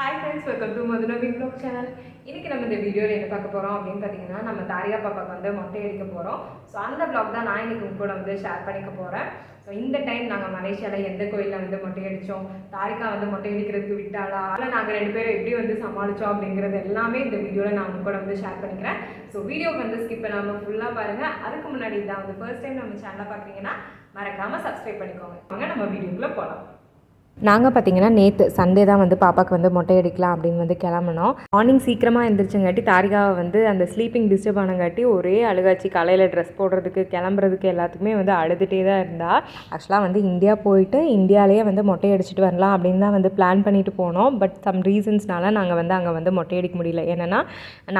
Hi friends welcome to Madhuravi blog channel இன்றைக்கி நம்ம இந்த வீடியோவில் என்ன பார்க்க போகிறோம் அப்படின்னு பார்த்தீங்கன்னா நம்ம தாரியா பாப்பாக்கு வந்து மொட்டை அடிக்க போகிறோம் ஸோ அந்த ப்ளாக் தான் நான் இன்றைக்கி உங்க கூட வந்து ஷேர் பண்ணிக்க போகிறேன் ஸோ இந்த டைம் நாங்கள் மலேசியாவில் எந்த கோயிலில் வந்து மொட்டை அடித்தோம் தாரிகா வந்து மொட்டை அடிக்கிறதுக்கு விட்டாளா? அதில் நாங்கள் ரெண்டு பேரும் எப்படி வந்து சமாளித்தோம் அப்படிங்கிறது எல்லாமே இந்த வீடியோவில் நான் உங்க கூட வந்து ஷேர் பண்ணிக்கிறேன். ஸோ வீடியோ வந்து ஸ்கிப் பண்ணாமல் ஃபுல்லாக பாருங்கள் அதுக்கு முன்னாடி இதான் வந்து ஃபர்ஸ்ட் டைம் நம்ம சேனலை பார்க்குறீங்கன்னா மறக்காமல் சப்ஸ்கிரைப் பண்ணிக்கோங்க. வாங்க நம்ம வீடியோக்குள்ளே போகலாம் நாங்கள் பார்த்தீங்கன்னா நேற்று சண்டே தான் வந்து பாப்பாவுக்கு வந்து மொட்டை அடிக்கலாம் அப்படின்னு வந்து கிளம்புனோம். மார்னிங் சீக்கிரமாக எழுந்திரிச்சங்காட்டி தாரிகாவை வந்து அந்த ஸ்லீப்பிங் டிஸ்டர்ப் ஆனங்காட்டி ஒரே அழுகாச்சி. காலையில் ட்ரெஸ் போடுறதுக்கு கிளம்புறதுக்கு எல்லாத்துக்குமே வந்து அழுதுகிட்டே தான் இருந்தா. ஆக்சுவலாக வந்து இந்தியா போயிட்டு இந்தியாவிலேயே வந்து மொட்டை அடிச்சிட்டு வரலாம் அப்படின்னு தான் வந்து பிளான் பண்ணிட்டு போனோம். பட் சம் ரீசன்ஸ்னால நாங்கள் வந்து அங்கே வந்து மொட்டை அடிக்க முடியல. என்னென்னா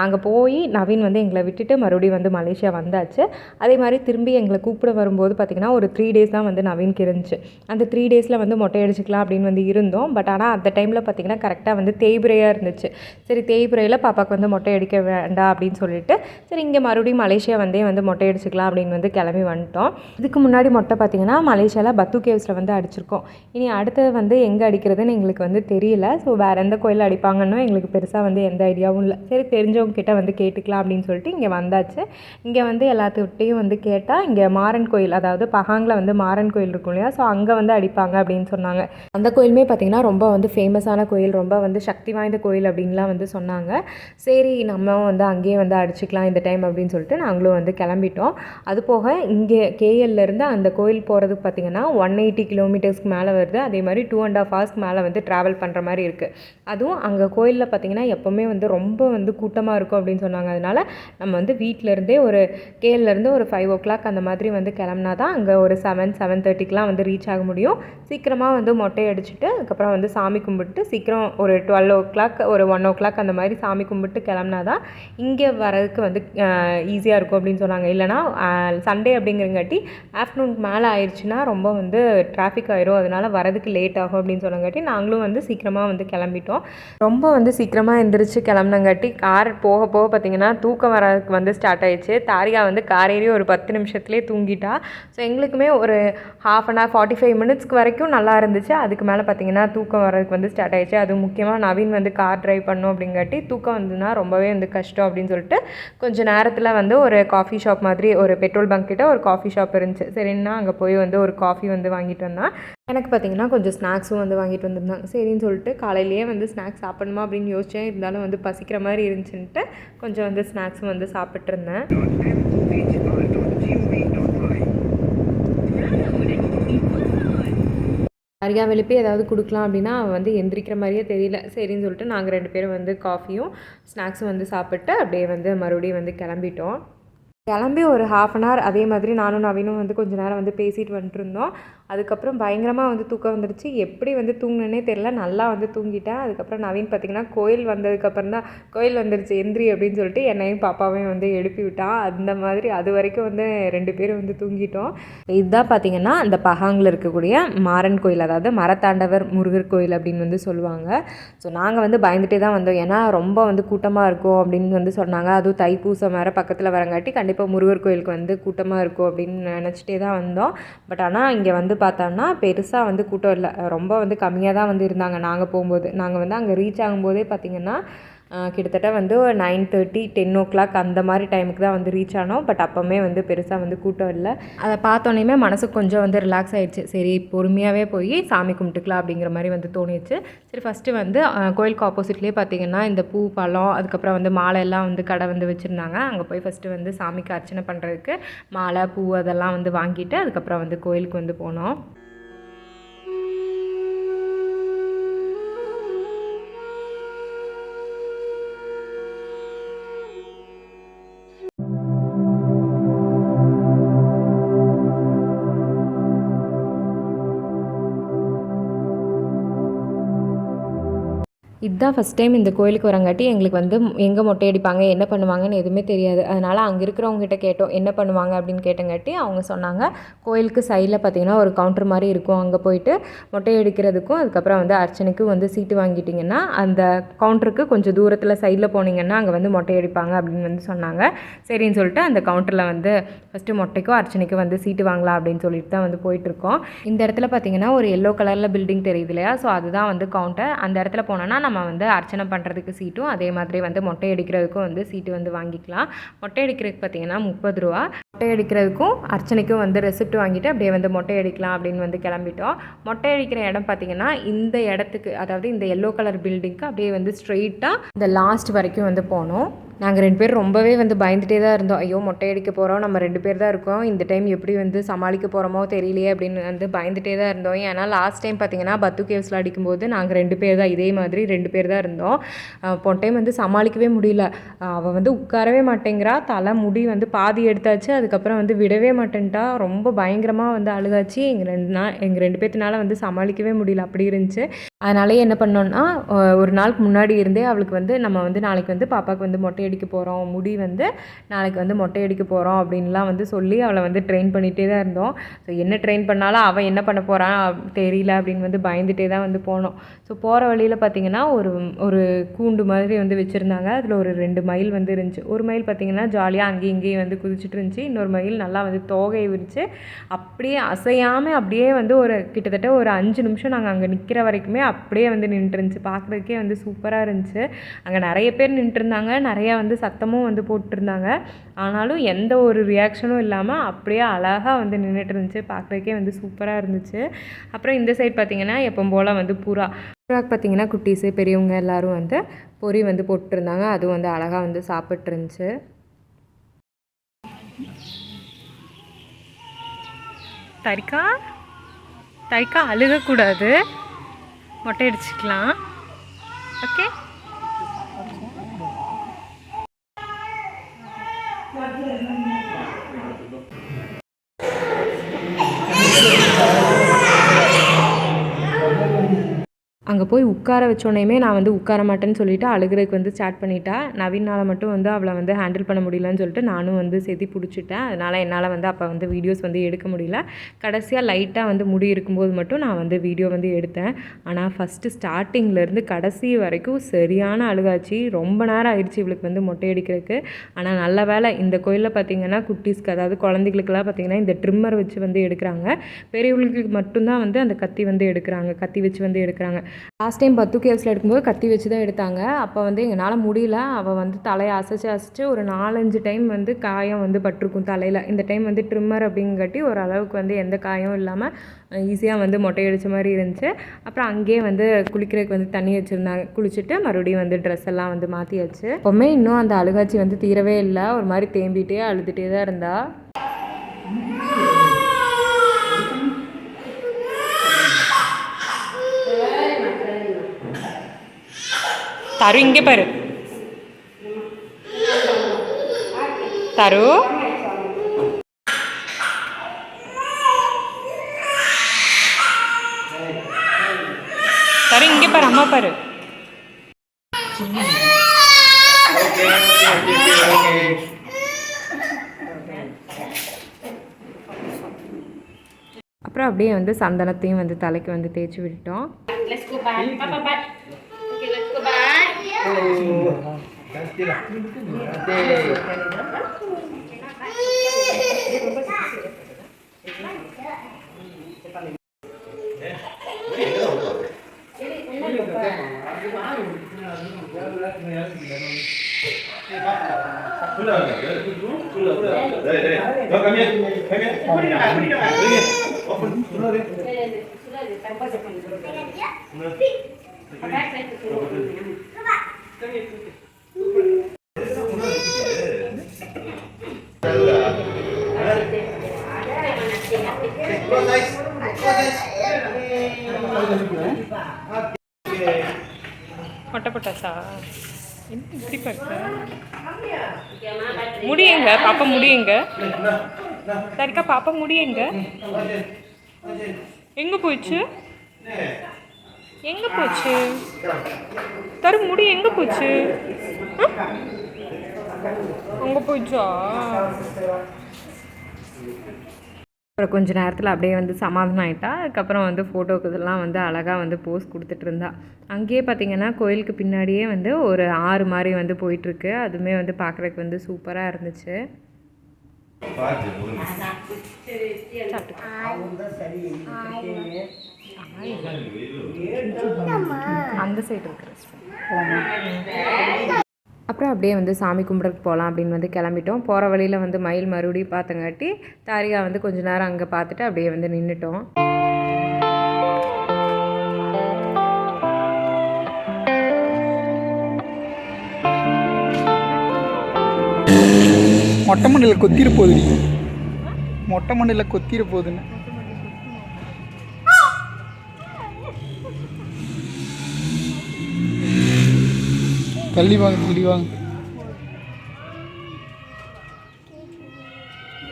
நாங்கள் போய் நவீன் வந்து எங்களை விட்டுட்டு மறுபடியும் வந்து மலேசியா வந்தாச்சு. அதே மாதிரி திரும்பி எங்களை கூப்பிட வரும்போது பார்த்திங்கன்னா ஒரு த்ரீ டேஸ் தான் வந்து நவீன் இருந்துச்சு. அந்த த்ரீ டேஸில் வந்து மொட்டை அடிச்சுக்கலாம் அப்படின்னு வந்து இருந்தோம். பட் ஆனால் அந்த டைமில் பார்த்திங்கன்னா கரெக்டாக வந்து தேய்பிரையாக இருந்துச்சு. சரி தேய்பிரையில் பாப்பாவுக்கு வந்து மொட்டை அடிக்க வேண்டாம் அப்படின்னு சொல்லிட்டு சரி இங்கே மறுபடியும் மலேசியா வந்தே வந்து மொட்டை அடிச்சுக்கலாம் அப்படின்னு வந்து கிளம்பி வந்துட்டோம். இதுக்கு முன்னாடி மொட்டை பார்த்திங்கன்னா மலேசியாவில் பத்து கேவ்ஸில் வந்து அடிச்சிருக்கோம். இனி அடுத்தது வந்து எங்கே அடிக்கிறதுன்னு எங்களுக்கு வந்து தெரியல. ஸோ வேறு எந்த கோயிலில் அடிப்பாங்கன்னு எங்களுக்கு பெருசாக வந்து எந்த ஐடியாவும் இல்லை. சரி தெரிஞ்சவங்க கிட்ட வந்து கேட்டுக்கலாம் அப்படின்னு சொல்லிட்டு இங்கே வந்தாச்சு. இங்கே வந்து எல்லாத்துக்கிட்டையும் வந்து கேட்டால் இங்கே மாறன் கோயில் அதாவது பகாங்கில் வந்து மாறன் கோயில் இருக்கும் இல்லையா? ஸோ அங்கே வந்து அடிப்பாங்க அப்படின்னு சொன்னாங்க. அந்த கோயிலுமே பார்த்திங்கன்னா ரொம்ப வந்து ஃபேமஸான கோயில் ரொம்ப வந்து சக்தி வாய்ந்த கோயில் அப்படின்லாம் வந்து சொன்னாங்க. சரி நம்ம வந்து அங்கேயே வந்து அடிச்சுக்கலாம் இந்த டைம் அப்படின்னு சொல்லிட்டு நாங்களும் வந்து கிளம்பிட்டோம். அது போக இங்கே கேஎல்லேருந்து அந்த கோயில் போகிறதுக்கு பார்த்திங்கன்னா ஒன் எயிட்டி கிலோமீட்டர்ஸ்க்கு மேலே வருது. அதே மாதிரி டூ அண்ட் ஆஃப் ஹவர்ஸ்க்கு மேலே வந்து ட்ராவல் பண்ணுற மாதிரி இருக்குது அதுவும் அங்கே கோயிலில் பார்த்திங்கன்னா எப்போவுமே வந்து ரொம்ப வந்து கூட்டமாக இருக்கும் அப்படின்னு சொன்னாங்க. அதனால் நம்ம வந்து வீட்டிலேருந்தே ஒரு கேஎல்லேருந்து ஒரு ஃபைவ் ஓ கிளாக் அந்த மாதிரி வந்து கிளம்புனா தான் அங்கே ஒரு செவன் செவன் தேர்ட்டிக்கெலாம் வந்து ரீச் ஆக முடியும். சீக்கிரமாக வந்து மொட்டை அடிச்சுட்டு அதுக்கப்புறம் வந்து சாமி கும்பிட்டு சீக்கிரம் ஒரு டுவெல் ஓ கிளாக் ஒரு ஒன் ஓ கிளாக் அந்த மாதிரி சாமி கும்பிட்டு கிளம்புனா தான் இங்கே வரதுக்கு வந்து ஈஸியாக இருக்கும் அப்படின்னு சொன்னாங்க. இல்லைனா சண்டே அப்படிங்கிறங்காட்டி ஆஃப்டர்நூனுக்கு மேலே ஆயிடுச்சுன்னா ரொம்ப வந்து டிராஃபிக் ஆயிரும். அதனால் வரதுக்கு லேட் ஆகும் அப்படின்னு சொன்னங்காட்டி நாங்களும் வந்து சீக்கிரமாக வந்து கிளம்பிட்டோம். ரொம்ப வந்து சீக்கிரமாக எந்திரிச்சு கிளம்புனங்காட்டி கார் போக போக பார்த்திங்கன்னா தூக்கம் வரதுக்கு வந்து ஸ்டார்ட் ஆயிடுச்சு. தாரிகா வந்து காரேறி ஒரு பத்து நிமிஷத்துலேயே தூங்கிட்டா. ஸோ எங்களுக்குமே ஒரு half an hour forty five மினிட்ஸ்க்கு வரைக்கும் நல்லா இருந்துச்சு. அதுக்கு மேலே பார்த்திங்கன்னா தூக்கம் வரதுக்கு வந்து ஸ்டார்ட் ஆயிடுச்சு. அது முக்கியமாக நவீன் வந்து கார் ட்ரைவ் பண்ணும் அப்படிங்காட்டி தூக்கம் வந்துன்னா ரொம்பவே வந்து கஷ்டம் அப்படின்னு சொல்லிட்டு கொஞ்சம் நேரத்தில் வந்து ஒரு காஃபி ஷாப் மாதிரி ஒரு பெட்ரோல் பங்க் கிட்ட ஒரு காஃபி ஷாப் இருந்துச்சு. சரின்னா அங்கே போய் வந்து ஒரு காஃபி வந்து வாங்கிட்டு வந்தான். எனக்கு பார்த்திங்கன்னா கொஞ்சம் ஸ்நாக்ஸும் வந்து வாங்கிட்டு வந்திருந்தாங்க. சரின்னு சொல்லிட்டு காலையிலேயே வந்து ஸ்நாக்ஸ் சாப்பிடணுமா அப்படின்னு யோசித்தேன் இருந்தாலும் வந்து பசிக்கிற மாதிரி இருந்துச்சுன்ட்டு கொஞ்சம் வந்து ஸ்நாக்ஸும் வந்து சாப்பிட்ருந்தேன் இருந்தேன் எழுப்பி ஏதாவது கொடுக்கலாம் அப்படின்னா அவன் வந்து எந்திரிக்கிற மாதிரியே தெரியல. சரின்னு சொல்லிட்டு நாங்கள் ரெண்டு பேரும் வந்து காஃபியும் ஸ்நாக்ஸும் வந்து சாப்பிட்டு அப்படியே வந்து மறுபடியும் வந்து கிளம்பிட்டோம். கிளம்பி ஒரு ஹாஃப் அன் ஹவர் அதே மாதிரி நானும் நவீனும் வந்து கொஞ்சம் நேரம் வந்து பேசிட்டு வந்துட்டு இருந்தோம். அதுக்கப்புறம் பயங்கரமாக வந்து தூக்கம் வந்துடுச்சு. எப்படி வந்து தூங்கினேனே தெரில நல்லா வந்து தூங்கிட்டேன். அதுக்கப்புறம் நவீன் பார்த்திங்கன்னா கோயில் வந்ததுக்கப்புறம் தான் கோயில் வந்துடுச்சு எந்திரி அப்படின்னு சொல்லிட்டு என்னையும் பாப்பாவையும் வந்து எழுப்பி விட்டான் அந்த மாதிரி அது வரைக்கும் வந்து ரெண்டு பேரும் வந்து தூங்கிட்டோம். இதுதான் பார்த்திங்கன்னா அந்த பகாங்கில் இருக்கக்கூடிய மாறன் கோயில் அதாவது மரத்தாண்டவர் முருகர் கோயில் அப்படின்னு வந்து சொல்லுவாங்க. ஸோ நாங்கள் வந்து பயந்துட்டே தான் வந்தோம். ஏன்னா ரொம்ப வந்து கூட்டமாக இருக்கும் அப்படின்னு வந்து சொன்னாங்க. அதுவும் தைப்பூசம் வேறு பக்கத்தில் வரங்காட்டி கண்டிப்பாக முருகர் கோயிலுக்கு வந்து கூட்டமாக இருக்கும் அப்படின்னு நினச்சிட்டே தான் வந்தோம். பட் ஆனால் இங்கே வந்து பார்த்தோம்னா பெருசாக வந்து கூட்டம் இல்லை. ரொம்ப வந்து கம்மியாக தான் வந்து இருந்தாங்க. நாங்கள் போகும்போது. நாங்கள் வந்து அங்கே ரீச் ஆகும்போதே பார்த்திங்கன்னா கிட்டத்தட்ட வந்து ஒரு nine thirty ten o'clock அந்த மாதிரி டைமுக்கு தான் வந்து ரீச் ஆனோம். பட் அப்போவுமே வந்து பெருசாக வந்து கூட்டம் இல்லை. அதை பார்த்தோன்னே மனசுக்கு கொஞ்சம் வந்து ரிலாக்ஸ் ஆகிடுச்சு சரி பொறுமையாகவே போய் சாமி கும்பிட்டுக்கலாம் அப்படிங்கிற மாதிரி வந்து தோணிடுச்சு சரி ஃபஸ்ட்டு வந்து கோயிலுக்கு ஆப்போசிட்லேயே பார்த்தீங்கன்னா இந்த பூ பழம் அதுக்கப்புறம் வந்து மாலை எல்லாம் வந்து கடை வந்து வச்சுருந்தாங்க. அங்கே போய் ஃபஸ்ட்டு வந்து சாமிக்கு அர்ச்சனை பண்ணுறதுக்கு மாலை பூ அதெல்லாம் வந்து வாங்கிட்டு அதுக்கப்புறம் வந்து கோயிலுக்கு வந்து போனோம். இதுதான் ஃபஸ்ட் டைம் இந்த கோயிலுக்கு வரங்காட்டி எங்களுக்கு வந்து எங்கே மொட்டை அடிப்பாங்க என்ன பண்ணுவாங்கன்னு எதுவுமே தெரியாது. அதனால் அங்கே இருக்கிறவங்ககிட்ட கேட்டோம் என்ன பண்ணுவாங்க அப்படின்னு கேட்டங்காட்டி அவங்க சொன்னாங்க கோயிலுக்கு சைடில் பார்த்தீங்கன்னா ஒரு கவுண்டர் மாதிரி இருக்கும். அங்கே போயிட்டு மொட்டை அடிக்கிறதுக்கும் அதுக்கப்புறம் வந்து அர்ச்சனைக்கும் வந்து சீட்டு வாங்கிட்டிங்கன்னா அந்த கவுண்டருக்கு கொஞ்சம் தூரத்தில் சைடில் போனீங்கன்னா அங்கே வந்து மொட்டை அடிப்பாங்க அப்படின்னு வந்து சொன்னாங்க. சரின்னு சொல்லிட்டு அந்த கவுண்டரில் வந்து ஃபஸ்ட்டு மொட்டைக்கும் அர்ச்சனைக்கும் வந்து சீட்டு வாங்கலாம் அப்படின்னு சொல்லிட்டு தான் வந்து போயிட்டுருக்கோம். இந்த இடத்துல பார்த்தீங்கன்னா ஒரு எல்லோ கலரில் பில்டிங் தெரியுது இல்லையா? ஸோ அதுதான் வந்து கவுண்டர் அந்த இடத்துல போனோன்னா நம்ம வந்து அர்ச்சனை பண்ணுறதுக்கு சீட்டும் அதே மாதிரி வந்து மொட்டை அடிக்கிறதுக்கும் வந்து சீட்டு வந்து வாங்கிக்கலாம். மொட்டை அடிக்கிறதுக்கு பார்த்தீங்கன்னா முப்பது ரூபா. மொட்டை அடிக்கிறதுக்கும் அர்ச்சனைக்கும் வந்து ரெசிப்ட் வாங்கிட்டு அப்படியே வந்து மொட்டை அடிக்கலாம் அப்படின்னு வந்து கிளம்பிட்டோம். மொட்டை அடிக்கிற இடம் பார்த்தீங்கன்னா இந்த இடத்துக்கு அதாவது இந்த எல்லோ கலர் பில்டிங்க்கு அப்படியே வந்து ஸ்ட்ரெயிட்டாக இந்த லாஸ்ட் வரைக்கும் வந்து போனோம். நாங்கள் ரெண்டு பேர் ரொம்பவே வந்து பயந்துட்டே தான் இருந்தோம். ஐயோ மொட்டை அடிக்க போகிறோம் நம்ம ரெண்டு பேர் தான் இருக்கோம். இந்த டைம் எப்படி வந்து சமாளிக்க போகிறோமோ தெரியலையே அப்படின்னு வந்து பயந்துட்டே தான் இருந்தோம். ஏன்னா லாஸ்ட் டைம் பார்த்தீங்கன்னா பத்து கேவ்ஸில் அடிக்கும்போது நாங்கள் ரெண்டு பேர் தான் இதே மாதிரி ரெண்டு பேர் தான் இருந்தோம். போன டைம் வந்து சமாளிக்கவே முடியல. அவள் வந்து உட்காரவே மாட்டேங்கிறா. தலை முடி வந்து பாதி எடுத்தாச்சு. அதுக்கப்புறம் வந்து விடவே மாட்டேன்ட்டா. ரொம்ப பயங்கரமாக வந்து அழுகாச்சு எங்கள் ரெண்டு நாள் எங்கள் ரெண்டு பேர்த்தினால வந்து சமாளிக்கவே முடியல. அப்படி இருந்துச்சு. அதனாலேயே என்ன பண்ணோன்னா ஒரு நாளுக்கு முன்னாடி இருந்தே அவளுக்கு வந்து நம்ம வந்து நாளைக்கு வந்து பாப்பாவுக்கு வந்து மொட்டை அடிக்க போகிறோம் முடி வந்து நாளைக்கு வந்து மொட்டை அடிக்க போகிறோம் அப்படின்லாம் வந்து சொல்லி அவளை வந்து ட்ரெயின் பண்ணிகிட்டே தான் இருந்தோம். ஸோ என்ன ட்ரெயின் பண்ணாலும் அவன் என்ன பண்ண போகிறான் தெரியல அப்படின்னு வந்து பயந்துட்டே தான் வந்து போனோம். ஸோ போகிற வழியில் பார்த்திங்கன்னா ஒரு ஒரு கூண்டு மாதிரி வந்து வச்சுருந்தாங்க. அதில் ஒரு ரெண்டு மயில் வந்து இருந்துச்சு. ஒரு மயில் பார்த்திங்கன்னா ஜாலியாக அங்கேயும் இங்கேயும் வந்து குதிச்சுட்டு இருந்துச்சு. இன்னொரு மயில் நல்லா வந்து தோகை விரித்து அப்படியே அசையாமல் அப்படியே வந்து ஒரு கிட்டத்தட்ட ஒரு அஞ்சு நிமிஷம் நாங்கள் அங்கே நிற்கிற வரைக்குமே அப்படியே வந்து நின்றுருந்துச்சு. பார்க்குறதுக்கே வந்து சூப்பராக இருந்துச்சு. அங்கே நிறைய பேர் நின்றுருந்தாங்க. நிறையா வந்து சத்தமும் வந்து போட்டிருந்தாங்க. ஆனாலும் எந்த ஒரு ரியாக்ஷனும் இல்லாமல் அப்படியே அழகாக வந்து நின்றுட்டு இருந்துச்சு பார்க்குறதுக்கே வந்து சூப்பராக இருந்துச்சு. அப்புறம் இந்த சைடு பார்த்திங்கன்னா எப்போ போல் வந்து புறா புறாக்கு பார்த்தீங்கன்னா குட்டீஸு பெரியவங்க எல்லோரும் வந்து பொரி வந்து போட்டிருந்தாங்க. அதுவும் வந்து அழகாக வந்து சாப்பிட்ருந்துச்சு தரிக்கா? தரிக்கா அழுகக்கூடாது. மொட்டை அடிச்சுக்கலாம். ஓகே அங்கே போய் உட்கார வச்சோடனேயுமே நான் வந்து உட்கார மாட்டேன்னு சொல்லிட்டு அழுகிறதுக்கு வந்து ஸ்டார்ட் பண்ணிட்டா. நவீனால் மட்டும் வந்து அவளை வந்து ஹேண்டில் பண்ண முடியலன்னு சொல்லிட்டு நானும் வந்து செதி பிடிச்சிட்டேன். அதனால் என்னால் வந்து அப்போ வந்து வீடியோஸ் வந்து எடுக்க முடியல. கடைசியாக லைட்டாக வந்து முடி இருக்கும்போது மட்டும் நான் வந்து வீடியோ வந்து எடுத்தேன். ஆனால் ஃபஸ்ட்டு ஸ்டார்டிங்லேருந்து கடைசி வரைக்கும் சரியான அழுகாச்சு. ரொம்ப நேரம் ஆயிடுச்சு இவளுக்கு வந்து மொட்டை அடிக்கிறதுக்கு. ஆனால் நல்ல வேலை இந்த கோயிலில் பார்த்தீங்கன்னா குட்டீஸ்க்கு அதாவது குழந்தைகளுக்கெல்லாம் பார்த்திங்கன்னா இந்த ட்ரிம்மர் வச்சு வந்து எடுக்கிறாங்க. பெரியவங்களுக்கு மட்டும்தான் வந்து அந்த கத்தி வந்து எடுக்கிறாங்க. கத்தி வச்சு வந்து எடுக்கிறாங்க. லாஸ்ட் டைம் பத்து கேஸில் எடுக்கும்போது கத்தி வச்சு தான் எடுத்தாங்க. அப்போ வந்து எங்களால் முடியல. அவள் வந்து தலையை அசைச்சு அசைச்சு ஒரு நாலஞ்சு டைம் வந்து காயம் வந்து பட்டிருக்கும் தலையில். இந்த டைம் வந்து ட்ரிம்மர் அப்படிங்கட்டி ஒரு அளவுக்கு வந்து எந்த காயம் இல்லாமல் ஈஸியாக வந்து மொட்டை அடித்த மாதிரி இருந்துச்சு. அப்புறம் அங்கேயே வந்து குளிக்கிறதுக்கு வந்து தண்ணி வச்சுருந்தாங்க. குளிச்சுட்டு மறுபடியும் வந்து ட்ரெஸ் எல்லாம் வந்து மாற்றியாச்சு எப்போவுமே இன்னும் அந்த அழுகாட்சி வந்து தீரவே இல்லை. ஒரு மாதிரி தேம்பிகிட்டே அழுதுகிட்டே தான் இருந்தாள் தரு இங்கே பாரு. தரு. தரு இங்கே பாரு அம்மா பாரு. அப்புறம் அப்படியே வந்து சந்தனத்தையும் வந்து தலைக்கு வந்து தேய்ச்சி விட்டுட்டோம். Gracias. மொட்டை பட்டாசா என்ன இப்படி பார்க்க? முடியுங்க பாப்பா முடியுங்க. சரிக்கா பாப்பா முடியுங்க. எங்க போச்சு எங்க போச்சு? தரு முடி எங்க போச்சு? அங்க அப்புறம் கொஞ்ச நேரத்தில் அப்படியே வந்து சமாதானம் ஆயிட்டா. அதுக்கப்புறம் வந்து ஃபோட்டோக்கு இதெல்லாம் வந்து அழகாக வந்து போஸ் கொடுத்துட்டு இருந்தா. அங்கேயே பார்த்தீங்கன்னா கோயிலுக்கு பின்னாடியே வந்து ஒரு ஆறு மாதிரி வந்து போயிட்டுருக்கு அதுவுமே வந்து பார்க்குறதுக்கு வந்து சூப்பராக இருந்துச்சு. அந்த சைடு இருக்கிற அப்புறம் அப்படியே வந்து சாமி கும்பிட்றதுக்கு போகலாம் அப்படின்னு வந்து கிளம்பிட்டோம். போகிற வழியில் வந்து மயில் மறுபடியும் பார்த்தங்காட்டி தாரிகா வந்து கொஞ்ச நேரம் அங்கே பார்த்துட்டு அப்படியே வந்து நின்றுட்டோம் மொட்டை மண்ணில் கொத்திர போகுது மொட்டை மண்ணில் கொத்திர போகுதுன்னு. தள்ளி வாங்க தள்ளி வாங்க.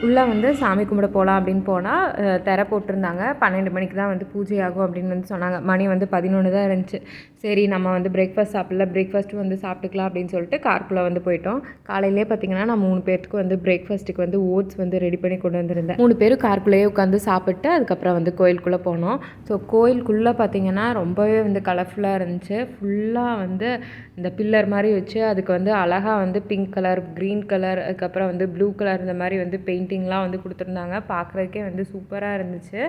உள்ளே வந்து சாமி கும்பிட போகலாம் அப்படின்னு போனால் திற போட்டிருந்தாங்க. பன்னெண்டு மணிக்கு தான் வந்து பூஜை ஆகும் அப்படின்னு வந்து சொன்னாங்க. மணி வந்து பதினொன்று தான் இருந்துச்சு. சரி நம்ம வந்து பிரேக்ஃபாஸ்ட் சாப்பிடல பிரேக்ஃபாஸ்ட்டு வந்து சாப்பிட்டுக்கலாம் அப்படின்னு சொல்லிட்டு கார்க்குள்ளே வந்து போயிட்டோம். காலையிலே பார்த்தீங்கன்னா நான் மூணு பேர்த்துக்கு வந்து பிரேக்ஃபாஸ்ட்டுக்கு வந்து ஓட்ஸ் வந்து ரெடி பண்ணி கொண்டு வந்திருந்தேன். மூணு பேரும் கார்க்குள்ளேயே உட்காந்து சாப்பிட்டு அதுக்கப்புறம் வந்து கோயிலுக்குள்ளே போனோம். ஸோ கோயிலுக்குள்ளே பார்த்தீங்கன்னா ரொம்பவே வந்து கலர்ஃபுல்லாக இருந்துச்சு. ஃபுல்லாக வந்து இந்த பில்லர் மாதிரி வச்சு அதுக்கு வந்து அழகாக வந்து பிங்க் கலர் க்ரீன் கலர் அதுக்கப்புறம் வந்து ப்ளூ கலர் இந்த மாதிரி வந்து பெயிண்ட் பெயிண்டிங்லாம் வந்து கொடுத்துருந்தாங்க. பார்க்குறதுக்கே வந்து சூப்பராக இருந்துச்சு.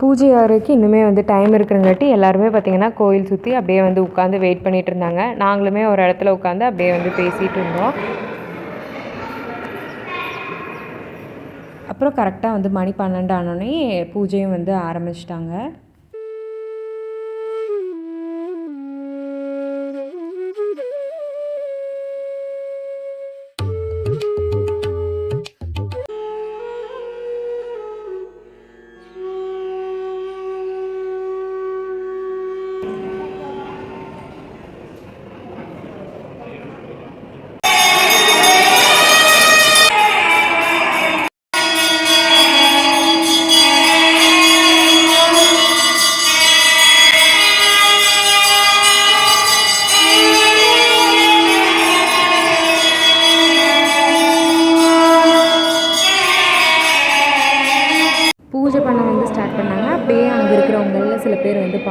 பூஜை ஆகிறதுக்கு இன்னுமே வந்து டைம் இருக்கிறங்காட்டி எல்லாருமே பார்த்தீங்கன்னா கோயில் சுற்றி அப்படியே வந்து உட்காந்து வெயிட் பண்ணிகிட்டு இருந்தாங்க. நாங்களுமே ஒரு இடத்துல உட்காந்து அப்படியே வந்து பேசிகிட்டு இருந்தோம். அப்புறம் கரெக்டாக வந்து மணி பன்னெண்டு ஆனோடனே பூஜையும் வந்து ஆரம்பிச்சிட்டாங்க.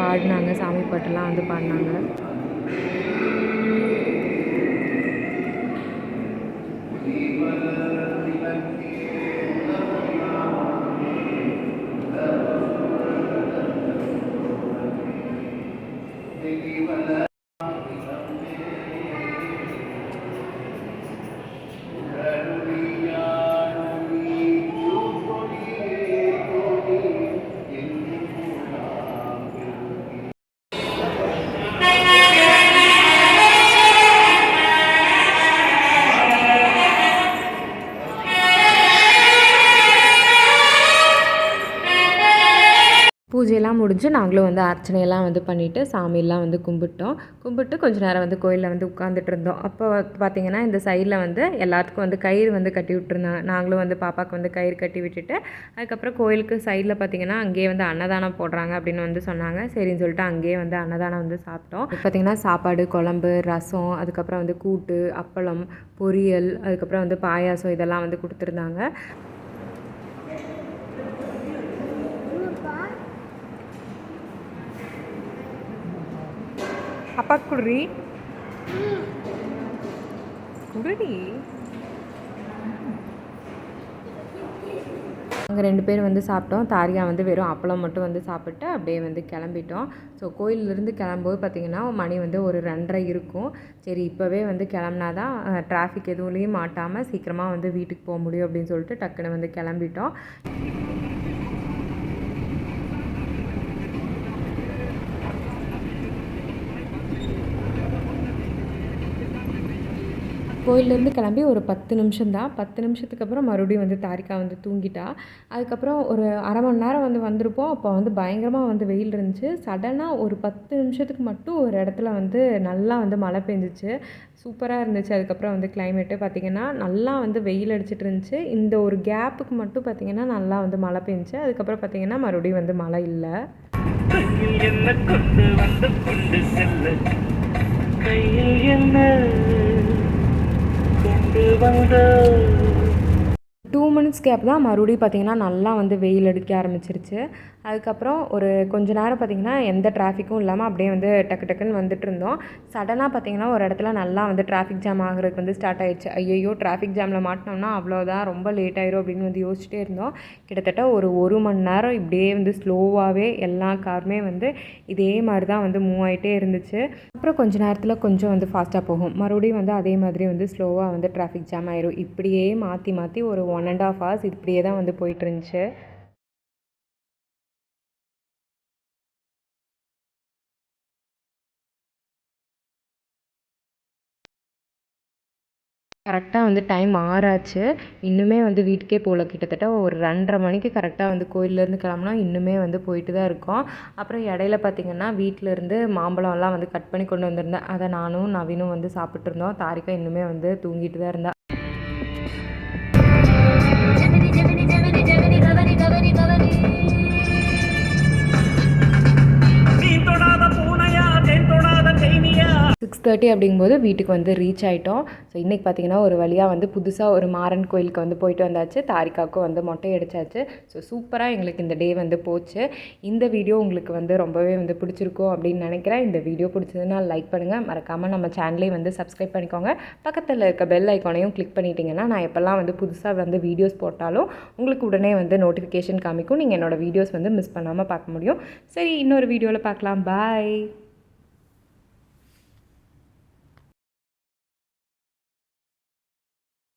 பாடினாங்க சாமி பாட்டெல்லாம் வந்து பாடினாங்க. பூஜையெல்லாம் முடிஞ்சு நாங்களும் வந்து அர்ச்சனையெல்லாம் வந்து பண்ணிவிட்டு சாமியெல்லாம் வந்து கும்பிட்டோம். கும்பிட்டு கொஞ்ச நேரம் வந்து கோயிலில் வந்து உட்காந்துட்டு இருந்தோம் அப்போ பார்த்தீங்கன்னா இந்த சைடில் வந்து எல்லாத்துக்கும் வந்து கயிறு வந்து கட்டி விட்டுருந்தாங்க. நாங்களும் வந்து பாப்பாவுக்கு வந்து கயிறு கட்டி விட்டுட்டு அதுக்கப்புறம் கோயிலுக்கு சைடில் பார்த்திங்கன்னா அங்கேயே வந்து அன்னதானம் போடுறாங்க அப்படின்னு வந்து சொன்னாங்க. சரின்னு சொல்லிட்டு அங்கேயே வந்து அன்னதானம் வந்து சாப்பிட்டோம். பார்த்திங்கன்னா சாப்பாடு குழம்பு ரசம் அதுக்கப்புறம் வந்து கூட்டு அப்பளம் பொரியல் அதுக்கப்புறம் வந்து பாயாசம் இதெல்லாம் வந்து கொடுத்துருந்தாங்க. அப்பா குடுறி. குடுடி நாங்கள் ரெண்டு பேரும் வந்து சாப்பிட்டோம். தாரியா வந்து வெறும் அப்பளம் மட்டும் வந்து சாப்பிட்டு அப்படியே வந்து கிளம்பிட்டோம். ஸோ கோயிலிருந்து கிளம்பும்போது பார்த்திங்கன்னா மணி வந்து ஒரு ரெண்டரை இருக்கும். சரி இப்போவே வந்து கிளம்புனா தான் டிராஃபிக் எதுவும்லேயும் மாட்டாமல் சீக்கிரமாக வந்து வீட்டுக்கு போக முடியும் அப்படின்னு சொல்லிட்டு டக்குன்னு வந்து கிளம்பிட்டோம். கோயிலேருந்து கிளம்பி ஒரு பத்து நிமிஷம் தான். பத்து நிமிஷத்துக்கு அப்புறம் மறுபடியும் வந்து தாரிக்கா வந்து தூங்கிட்டா. அதுக்கப்புறம் ஒரு அரை மணி நேரம் வந்து வந்திருப்போம். அப்போ வந்து பயங்கரமாக வந்து வெயில் இருந்துச்சு. சடனாக ஒரு பத்து நிமிஷத்துக்கு மட்டும் ஒரு இடத்துல வந்து நல்லா வந்து மழை பெஞ்சிச்சு. சூப்பராக இருந்துச்சு. அதுக்கப்புறம் வந்து கிளைமேட்டு பார்த்திங்கன்னா நல்லா வந்து வெயில் அடிச்சிட்டு இருந்துச்சு. இந்த ஒரு கேப்புக்கு மட்டும் பார்த்திங்கன்னா நல்லா வந்து மழை பெஞ்சிச்சு. அதுக்கப்புறம் பார்த்திங்கன்னா மறுபடியும் வந்து மழை இல்லை. கையில் என்ன? டூ மினிட்ஸ் கேப் தான் மறுபடியும் பார்த்திங்கன்னா நல்லா வந்து வெயில் அடிக்க ஆரம்பிச்சிருச்சு. அதுக்கப்புறம் ஒரு கொஞ்ச நேரம் பார்த்திங்கன்னா எந்த டிராஃபிக்கும் இல்லாமல் அப்படியே வந்து டக்கு டக்குன்னு வந்துட்டு இருந்தோம். சடனாக பார்த்திங்கன்னா ஒரு இடத்துல நல்லா வந்து டிராஃபிக் ஜாம் ஆகிறதுக்கு வந்து ஸ்டார்ட் ஆகிடுச்சு ஐயோ டிராஃபிக் ஜாமில் மாட்டினோம்னா அவ்வளோதான் ரொம்ப லேட் ஆயிரும் அப்படின்னு வந்து யோசிச்சுட்டே இருந்தோம். கிட்டத்தட்ட ஒரு ஒரு மணி நேரம் இப்படியே வந்து ஸ்லோவாகவே எல்லா காருமே வந்து இதே மாதிரி தான் வந்து மூவ் ஆகிட்டே இருந்துச்சு. அப்புறம் கொஞ்ச நேரத்தில் கொஞ்சம் வந்து ஃபாஸ்ட்டாக போகும். மறுபடியும் வந்து அதே மாதிரி வந்து ஸ்லோவாக வந்து டிராஃபிக் ஜாம் ஆயிரும். இப்படியே மாற்றி மாற்றி ஒரு ஒன் அண்ட் ஆஃப் ஹவர்ஸ் இப்படியே தான் வந்து போயிட்டு இருந்துச்சு. கரெக்டாக வந்து டைம் ஆறாச்சு. இன்னுமே வந்து வீட்டுக்கே போகல கிட்டத்தட்ட ஒரு ரெண்டரை மணிக்கு கரெக்டாக வந்து கோயிலேருந்து கிளம்புனா இன்னுமே வந்து போயிட்டு தான் இருக்கோம். அப்புறம் இடையில பார்த்திங்கன்னா வீட்டிலேருந்து மாம்பழம்லாம் வந்து கட் பண்ணி கொண்டு வந்திருந்தேன். அதை நானும் நவீனும் வந்து சாப்பிட்ருந்தோம் தாரிக்கா தாரிகா இன்னுமே வந்து தூங்கிட்டு தான் இருந்தாள் சிக்ஸ் தேர்ட்டி அப்படிங்கும்போது வீட்டுக்கு வந்து ரீச் ஆகிட்டோம் ஸோ இன்றைக்கி பார்த்தீங்கன்னா ஒரு வழியாக வந்து புதுசாக ஒரு மாறன் கோயிலுக்கு வந்து போயிட்டு வந்தாச்சு. தாரிகாவுக்கும் வந்து மொட்டை அடிச்சாச்சு. ஸோ சூப்பராக எங்களுக்கு இந்த டே வந்து போச்சு. இந்த வீடியோ உங்களுக்கு வந்து ரொம்பவே வந்து பிடிச்சிருக்கும் அப்படின்னு நினைக்கிறேன். இந்த வீடியோ பிடிச்சதுன்னா லைக் பண்ணுங்கள் மறக்காமல் நம்ம சேனலையும் வந்து சப்ஸ்கிரைப் பண்ணிக்கோங்க. பக்கத்தில் இருக்க பெல் ஐக்கானையும் கிளிக் பண்ணிட்டீங்கன்னா நான் எப்போல்லாம் வந்து புதுசாக வந்து வீடியோஸ் போட்டாலும் உங்களுக்கு உடனே வந்து நோட்டிஃபிகேஷன் காமிக்கும். நீங்கள் என்னோடய வீடியோஸ் வந்து மிஸ் பண்ணாமல் பார்க்க முடியும். சரி இன்னொரு வீடியோவில் பார்க்கலாம். பாய்